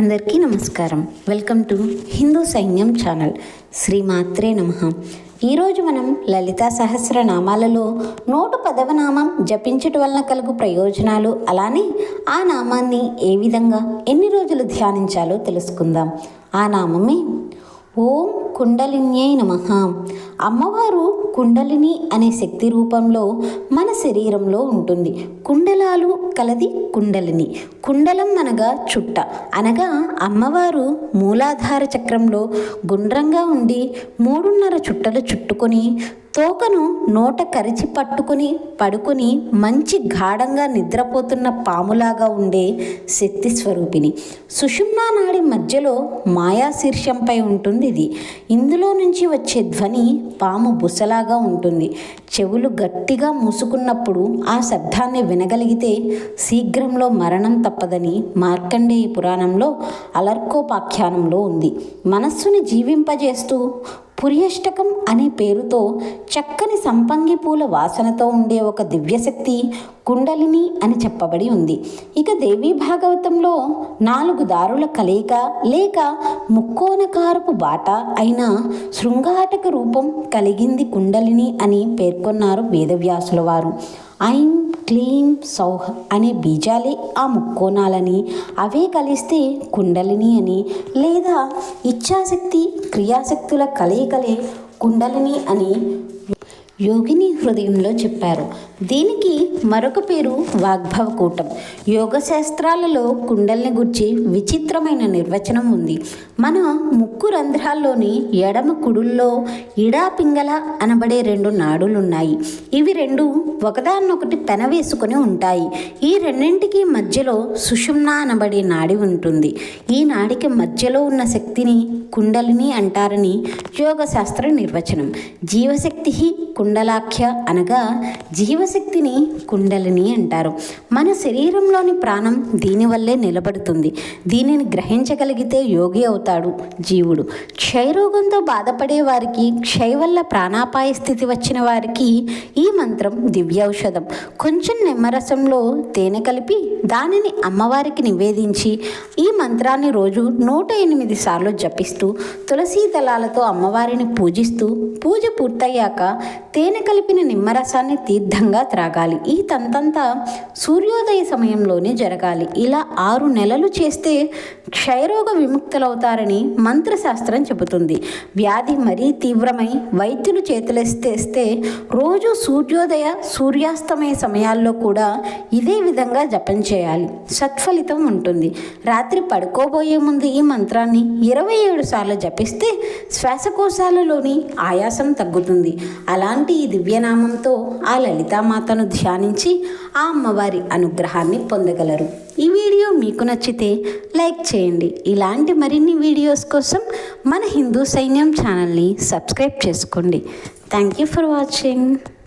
అందరికీ నమస్కారం. Welcome to Hindu సైన్యం ఛానల్. శ్రీమాత్రే నమ. ఈరోజు మనం లలితా సహస్రనామాలలో నూట పదవ నామం జపించటం వలన కలుగు ప్రయోజనాలు అలానే ఆ నామాన్ని ఏ విధంగా ఎన్ని రోజులు ధ్యానించాలో తెలుసుకుందాం. ఆ నామమే ఓం కుండలిన్యై నమ. అమ్మవారు కుండలిని అనే శక్తి రూపంలో మన శరీరంలో ఉంటుంది. కుండలాలు కలది కుండలిని. కుండలం అనగా చుట్ట. అనగా అమ్మవారు మూలాధార చక్రంలో గుండ్రంగా ఉండి మూడున్నర చుట్టలు చుట్టుకొని తోకను నోట కరిచి పట్టుకుని పడుకుని మంచి గాఢంగా నిద్రపోతున్న పాములాగా ఉండే శక్తి స్వరూపిణి. సుషుమ్నా నాడి మధ్యలో మాయాశీర్షంపై ఉంటుంది ఇది. ఇందులో నుంచి వచ్చే ధ్వని పాము బుసలాగా ఉంటుంది. చెవులు గట్టిగా మూసుకున్నప్పుడు ఆ శబ్దాన్ని వినగలిగితే శీఘ్రంలో మరణం తప్పదని మార్కండేయ పురాణంలో అలర్కోపాఖ్యానంలో ఉంది. మనస్సుని జీవింపజేస్తూ పుర్యష్టకం అనే పేరుతో చక్కని సంపంగి పూల వాసనతో ఉండే ఒక దివ్యశక్తి కుండలిని అని చెప్పబడి ఉంది. ఇక దేవీ భాగవతంలో నాలుగు దారుల కలయిక లేక ముక్కోనకారపు బాట అయిన శృంగాటక రూపం కలిగింది కుండలిని అని పేర్కొన్నారు వేదవ్యాసుల వారు. ఐం క్లీం సౌహ్ అనే బీజాలే ఆ ముక్కోణాలని. అవే కలిస్తే కుండలిని అని. లేదా ఇచ్ఛాశక్తి క్రియాశక్తుల కలయికలే కుండలిని అని. యోగిని హృదయంలో చెప్పారు. దీనికి మరొక పేరు వాగ్భవకూటం. యోగ శాస్త్రాలలో కుండల్ని గుర్చి విచిత్రమైన నిర్వచనం ఉంది. మన ముక్కు రంధ్రాల్లోని ఎడమ కుడుల్లో ఇడా పింగళ అనబడే రెండు నాడులున్నాయి. ఇవి రెండు ఒకదాన్నొకటి పెనవేసుకొని ఉంటాయి. ఈ రెండింటికి మధ్యలో సుషుమ్న అనబడే నాడి ఉంటుంది. ఈ నాడికి మధ్యలో ఉన్న శక్తిని కుండలిని అంటారని యోగశాస్త్ర నిర్వచనం. జీవశక్తి కుండ కుండలాఖ్య అనగా జీవశక్తిని కుండలిని అంటారు. మన శరీరంలోని ప్రాణం దీనివల్లే నిలబడుతుంది. దీనిని గ్రహించగలిగితే యోగి అవుతాడు జీవుడు. క్షయరోగంతో బాధపడే వారికి క్షయ వల్ల ప్రాణాపాయ స్థితి వచ్చిన వారికి ఈ మంత్రం దివ్యౌషధం. కొంచెం నిమ్మరసంలో తేనె కలిపి దానిని అమ్మవారికి నివేదించి ఈ మంత్రాన్ని రోజు నూట ఎనిమిది సార్లు జపిస్తూ తులసీ దళాలతో అమ్మవారిని పూజిస్తూ పూజ పూర్తయ్యాక తేనె కలిపిన నిమ్మరసాన్ని తీర్థంగా త్రాగాలి. ఈ తంతంతా సూర్యోదయ సమయంలోనే జరగాలి. ఇలా ఆరు నెలలు చేస్తే క్షయరోగ విముక్తులవుతారని మంత్రశాస్త్రం చెబుతుంది. వ్యాధి మరీ తీవ్రమై వైద్యులు చేతులెస్తేస్తే రోజు సూర్యోదయ సూర్యాస్తమయ సమయాల్లో కూడా ఇదే విధంగా జపం చేయాలి. సత్ఫలితం ఉంటుంది. రాత్రి పడుకోబోయే ముందు ఈ మంత్రాన్ని ఇరవై ఏడు సార్లు జపిస్తే శ్వాసకోశాలలోని ఆయాసం తగ్గుతుంది. అలాంటి ఈ దివ్యనామంతో ఆ లలితామాతను ధ్యానించి ఆ అమ్మవారి అనుగ్రహాన్ని పొందగలరు. ఈ వీడియో మీకు నచ్చితే లైక్ చేయండి. ఇలాంటి మరిన్ని వీడియోస్ కోసం మన హిందూ సైన్యం ఛానల్ని సబ్స్క్రైబ్ చేసుకోండి. Thank you for watching